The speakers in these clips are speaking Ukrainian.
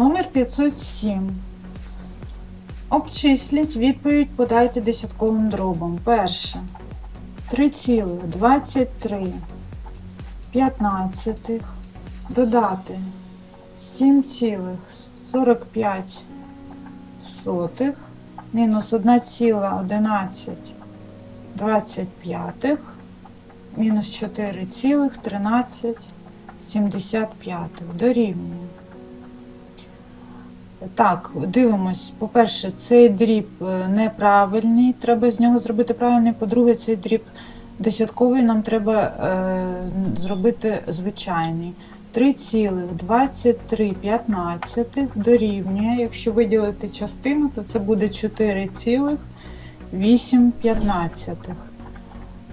Номер 507. Обчисліть відповідь подайте десятковим дробом. Перше. 3,23 15 додати 7,45 сотих мінус 1,11 25 мінус 4,13 75 дорівнює. Так, дивимось. По-перше, цей дріб е, неправильний, треба з нього зробити правильний. По-друге, цей дріб десятковий нам треба е, зробити звичайний. 3,2315 дорівнює. Якщо виділити частину, то це буде 4,815.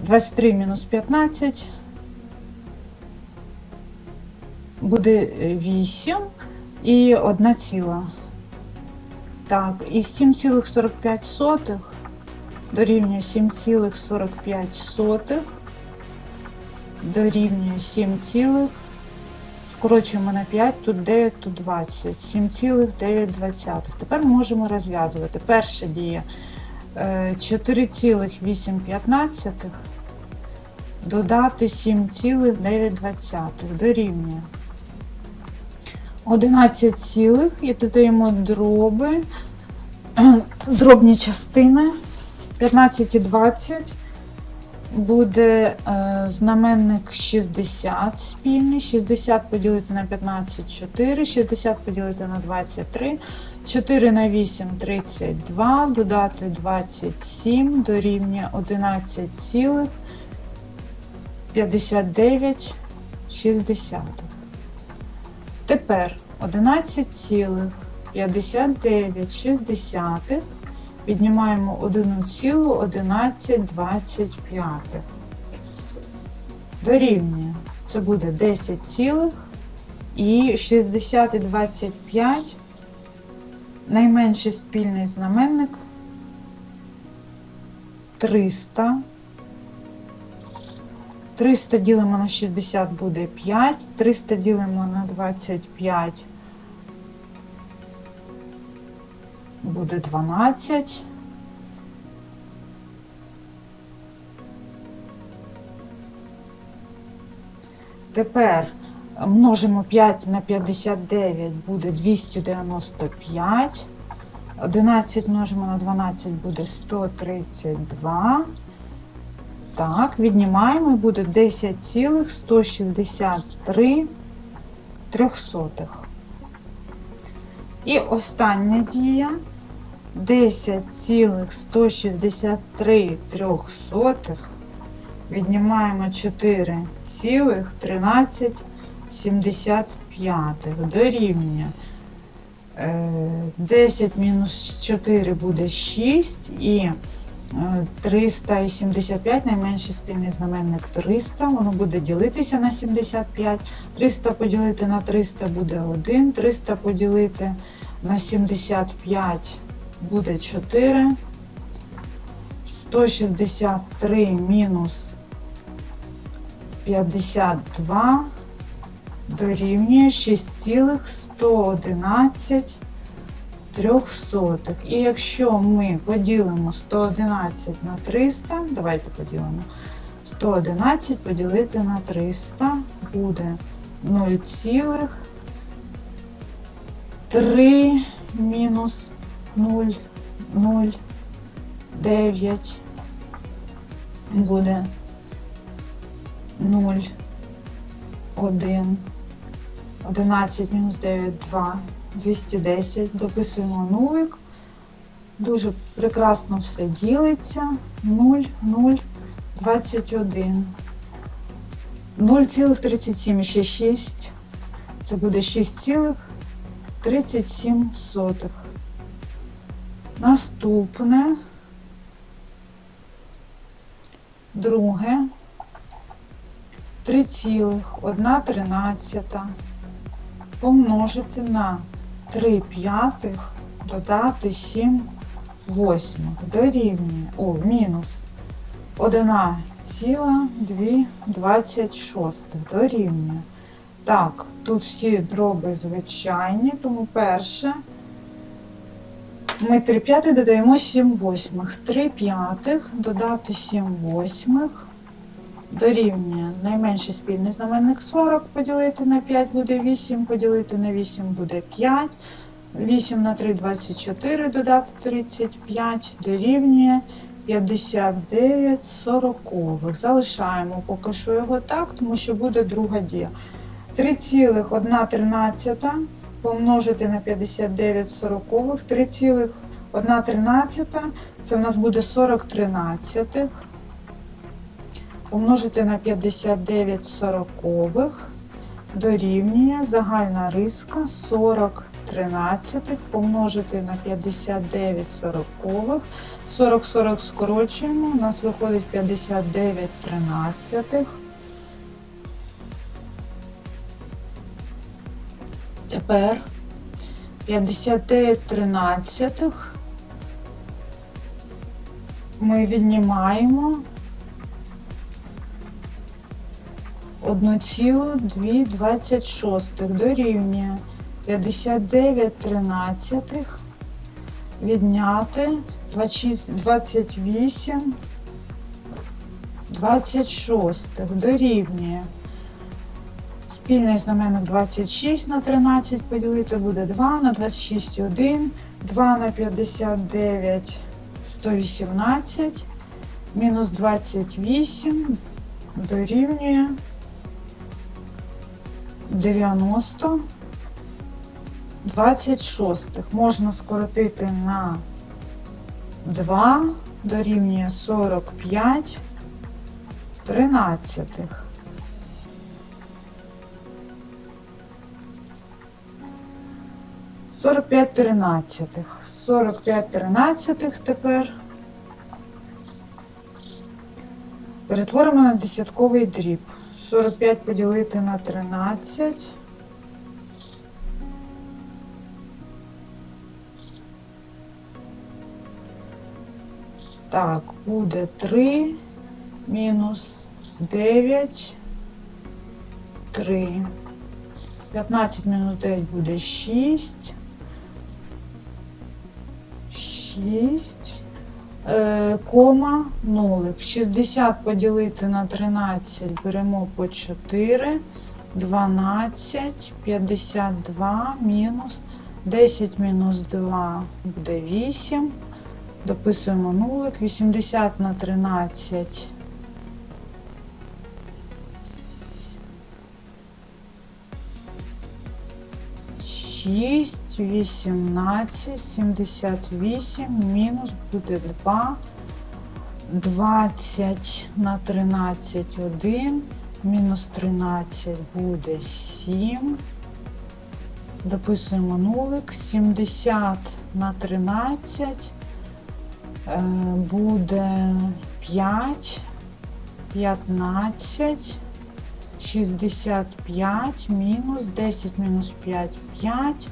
23 мінус 15 буде 8 і 1 ціла. Так, і 7,45 дорівнює 7,45 дорівнює 7, цілих, скорочуємо на 5, тут 9, тут 20, 7,9. Тепер можемо розв'язувати. Перша дія е, 4,8 додати 7,9 дорівнює 11 цілих і додаємо дроби, дробні частини. 15 і 20 буде е, знаменник 60 спільний, 60 поділити на 15 4, 60 поділити на 23, 4 на 8 32, додати 27 дорівнює 11 цілих 59 60. Тепер 11,59 віднімаємо 1,1125. Дорівнює. Це буде 10 цілих і 60 і 25. Найменший спільний знаменник 300. 300 ділимо на 60 буде 5, 300 ділимо на 25 буде 12. Тепер множимо 5 на 59 буде 295. 11 множимо на 12 буде 132. Так, віднімаємо і буде 10,163 трьохсотих. І остання дія 10,163 трьохсотих. Віднімаємо 4,1375 дорівнює. Е, 10 мінус 4 буде 6 і е, 375, найменший спільний знаменник 300, воно буде ділитися на 75. 300 поділити на 300 буде 1, 300 поділити на 75 буде 4. 163 мінус 52 дорівнює 6,111 трьохсотих. І якщо ми поділимо 111 на 300, давайте поділимо 111 поділити на 300 буде 0,3 мінус 0,09 буде 0,1 11 мінус 9, 2, 210. Дописуємо нулик. Дуже прекрасно все ділиться. 0, 0, 21. 0,37 ще 6. Це буде 6,37. Наступне. Друге. 3,1 помножити на 3 п'ятих додати 7 восьмих. Дорівнює, о, мінус. 1 ціла 2 26 дорівнює. Так, тут всі дроби звичайні, тому перше. Ми 3 п'ятих додаємо 7 восьмих. 3 п'ятих додати 7 восьмих дорівнює найменший спільний знаменник 40 поділити на 5 буде 8, поділити на 8 буде 5. 8 на 3 24 додати 35 дорівнює 59 сорокових. Залишаємо поки що його так, тому що буде друга дія. 3,1 помножити на 59 сорокових. 3,1 це в нас буде 40 тринадцятих. Помножити на 59 сорокових дорівнює загальна риска 40 тринадцятих помножити на 59 сорокових. 40 40 скорочуємо, у нас виходить 59 тринадцятих. Тепер 59 тринадцятих ми віднімаємо 1,226 дорівнює 59 тринадцятих відняти 28 26 дорівнює. Спільний знаменник 26 на 13 поділити буде 2 на 26 1, 2 на 59 118, мінус 28 дорівнює 90 26. Можна скоротити на 2 дорівнює 45 тринадцятих. Сорок п'ять тринадцятих. Сорок п'ять тринадцятих тепер перетворимо на десятковий дріб. 45 поділити на 13. Так, буде 3 мінус 9, 3. 15 мінус 9 буде 6. 6. Е, кома нолик. 60 поділити на 13 беремо по 4. 12, 52 мінус 10 мінус 2 буде 8. Дописуємо нулик. 80 на 13. Шість, вісімнадцять, сімдесят вісім, мінус буде два, двадцять на тринадцять один, мінус тринадцять буде сім. Дописуємо нулик, сімдесят на тринадцять. Е, буде 5, 15, 65, мінус 10 мінус 5, 5.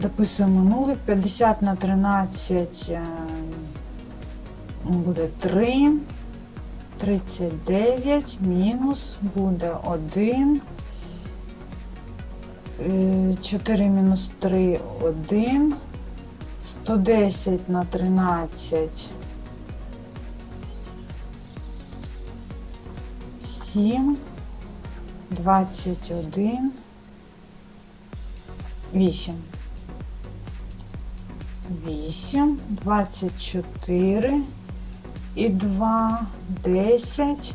Дописуємо нулик, 50 на 13 е, буде 3, 39, мінус буде 1. 4 мінус 3, 1. 110 на 13. 7, 21, 8. 8, 24 і 2, 10,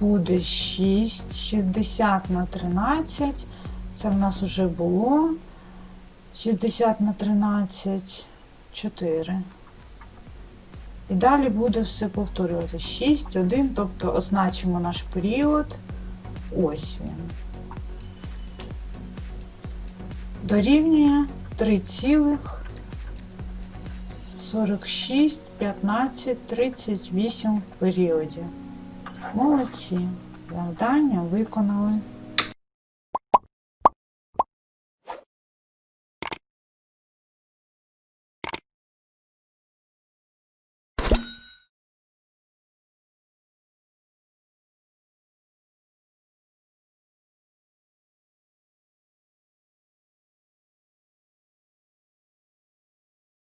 буде 6, 60 на 13. Це в нас вже було. 60 на 13, 4. І далі буде все повторювати. 6, 1, тобто означимо наш період. Ось він. Дорівнює 3,46, 15, 38 в періоді. Молодці. Завдання виконали.